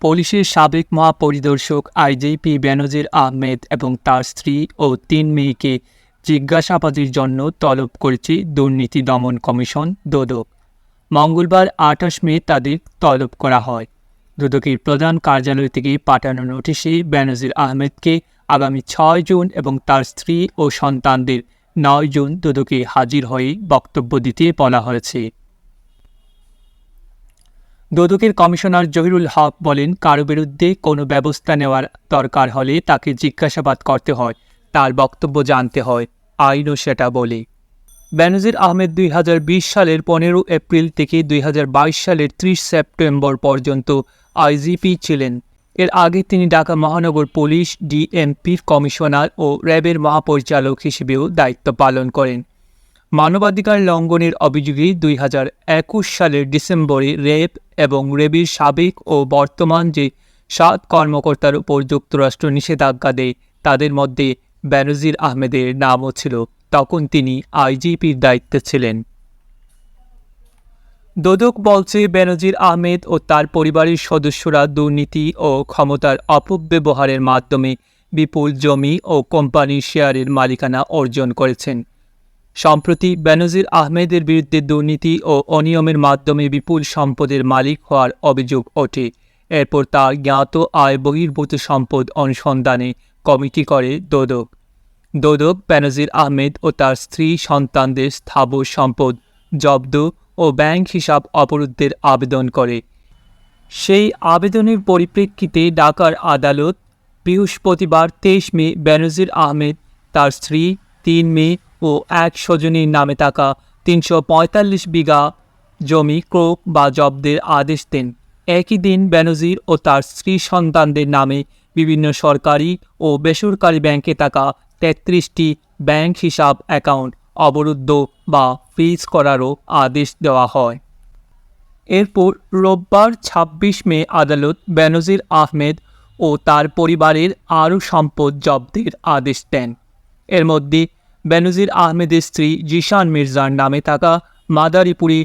পুলিশের সাবেক মহাপরিদর্শক আইজিপি বেনজির আহমেদ এবং তার স্ত্রী ও তিন মেয়েকে জিজ্ঞাসাবাদের জন্য তলব করেছে দুর্নীতি দমন কমিশন, দোদক। মঙ্গলবার আঠাশ মে তাদের তলব করা হয়। দুদকের প্রধান কার্যালয় থেকে পাঠানো নোটিশে বেনজির আহমেদকে আগামী ছয় জুন এবং তার স্ত্রী ও সন্তানদের নয় জুন দুদকে হাজির হয়ে বক্তব্য দিতে বলা হয়েছে। দুদকের কমিশনার জহিরুল হক বলেন, কারও বিরুদ্ধে কোনো ব্যবস্থা নেওয়ার দরকার হলে তাকে জিজ্ঞাসাবাদ করতে হয়, তার বক্তব্য জানতে হয়, আইনও সেটা বলে। বেনজির আহমেদ দুই হাজার বিশ সালের পনেরো এপ্রিল থেকে দুই হাজার বাইশ সালের ত্রিশ সেপ্টেম্বর পর্যন্ত আইজিপি ছিলেন। এর আগে তিনি ঢাকা মহানগর পুলিশ, ডিএমপির কমিশনার ও র্যাবের মহাপরিচালক হিসেবেও দায়িত্ব পালন করেন। মানবাধিকার লঙ্ঘনের অভিযোগে দুই হাজার একুশ সালের ডিসেম্বরে রেপ এবং রেবির সাবেক ও বর্তমান যে সাত কর্মকর্তার উপর যুক্তরাষ্ট্র নিষেধাজ্ঞা দেয়, তাদের মধ্যে ব্যানজির আহমেদের নামও ছিল। তখন তিনি আইজিপির দায়িত্বে ছিলেন। দোদক বলছে, বেনজির আহমেদ ও তার পরিবারের সদস্যরা দুর্নীতি ও ক্ষমতার অপব্যবহারের মাধ্যমে বিপুল জমি ও কোম্পানির শেয়ারের মালিকানা অর্জন করেছেন। সম্প্রতি বেনজির আহমেদের বিরুদ্ধে দুর্নীতি ও অনিয়মের মাধ্যমে বিপুল সম্পদের মালিক হওয়ার অভিযোগ ওঠে। এরপর তার জ্ঞাত আয় বহির্ভূত সম্পদ অনুসন্ধানে কমিটি করে দোদক। দোদক বেনজির আহমেদ ও তার স্ত্রী, সন্তানদের স্থাবর সম্পদ, জব্দ ও ব্যাংক হিসাব অবরুদ্ধের আবেদন করে। সেই আবেদনের পরিপ্রেক্ষিতে ঢাকার আদালত বৃহস্পতিবার তেইশ মে বেনজির আহমেদ, তার স্ত্রী, তিন মেয়ে ও এক স্বজনীর নামে থাকা তিনশো পঁয়তাল্লিশ বিঘা জমি ক্রোক বা জব্দের আদেশ দেন। একই দিন বেনজির ও তার স্ত্রী সন্তানদের নামে বিভিন্ন সরকারি ও বেসরকারি ব্যাংকে থাকা তেত্রিশটি ব্যাংক হিসাব অ্যাকাউন্ট অবরুদ্ধ বা ফ্রিজ করারও আদেশ দেওয়া হয়। এরপর রোববার ২৬ মে আদালত বেনজির আহমেদ ও তার পরিবারের আরও সম্পদ জব্দের আদেশ দেন। এর মধ্যে বেনজির আহমেদের স্ত্রী জিশান মির্জার নামে থাকা মাদারীপুরে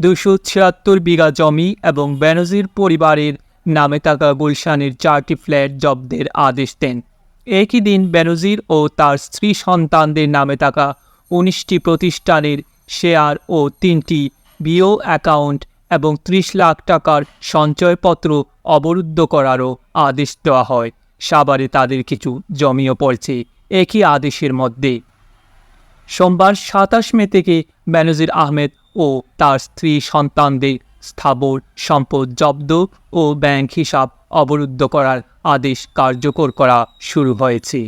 দুশো ছিয়াত্তর বিঘা জমি এবং বেনজির পরিবারের নামে থাকা গুলশানের চারটি ফ্ল্যাট জব্দের আদেশ দেন। একই দিন বেনজির ও তার স্ত্রী সন্তানদের নামে থাকা উনিশটি প্রতিষ্ঠানের শেয়ার ও তিনটি বিও অ্যাকাউন্ট এবং ত্রিশ লাখ টাকার সঞ্চয়পত্র অবরুদ্ধ করারও আদেশ দেওয়া হয়। সাভারে তাদের কিছু জমিও পড়ছে। একই আদেশের মধ্যে। সোমবার সাতাশ মে থেকে ব্যানজির আহমেদ ও তার স্ত্রী সন্তানদের স্থাবর সম্পদ জব্দ ও ব্যাংক হিসাব অবরুদ্ধ করার আদেশ কার্যকর করা শুরু হয়েছে।